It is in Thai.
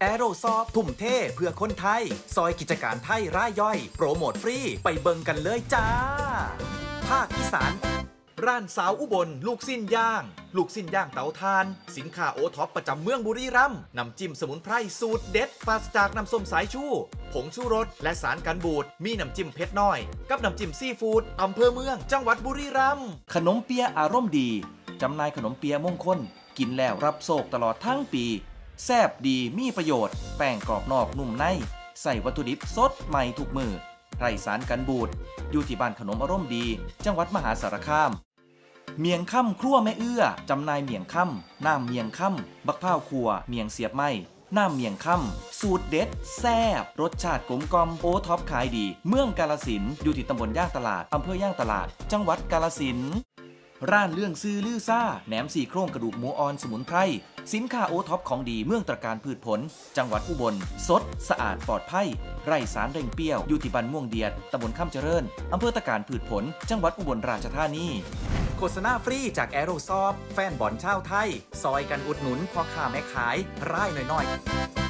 แอโรซอฟทุ่มเทเพื่อคนไทย ซอยกิจการไทยร่ายย่อย โปรโมทฟรี ไปเบิงกันเลยจ้า ภาคอีสาน ร้านสาวอุบล ลูกสิ้นย่าง ลูกสิ้นย่างเตาทาน สินค้าโอท็อปประจำเมืองบุรีรัมย์น้ำจิ้มสมุนไพรสูตรเด็ดปราศจากน้ำส้มสายชูผงชูรส และสารกันบูด มีน้ำจิ้มเผ็ดน้อย กับน้ำจิ้มซีฟู้ดอำเภอเมือง จังหวัดบุรีรัมย์ขนมเปียอารมณ์ดีจำหน่ายขนมเปียมงคลกินแล้วรับโศกตลอดทั้งปี แซบดีมีประโยชน์ แป้งกรอบนอกนุ่มใน ใส่วัตถุดิบสดใหม่ทุกมือไรสารกันบูด อยู่ที่บ้านขนมอารมณ์ดี จังหวัดมหาสารคาม เมียงค่ำครัวแม่เอื้อ จำนายเมียงค่ำน้ำเมียงค่ำบักพ้าวขัว เมียงเสียบไม้น้ำเมียงค่ำสูตรเด็ด แซ่บ รสชาติกลมกล่อมโอท็อปขายดี เมืองกาลสิน อยู่ที่ตำบลย่างตลาด อำเภอย่างตลาด จังหวัดกาลสิน ร้านเรื่องซื้อลือซ่า แหนมสี่โครงกระดูกหมูออนสมุนไพร สินค้าโอท็อปของดีเมืองตระการพืชผล จังหวัดอุบล สด สะอาดปลอดภัย ไร้สารเร่งเปรี้ยว อยู่ที่บ้านม่วงเดียด ตำบลข้ามเจริญ อำเภอตะการพืชผล จังหวัดอุบลราชธานีโฆษณาฟรีจากแอโรซอฟแฟนบอลชาวไทย ซอยกันอุดหนุนพ่อค้าแม่ขายร่ายหน่อยๆ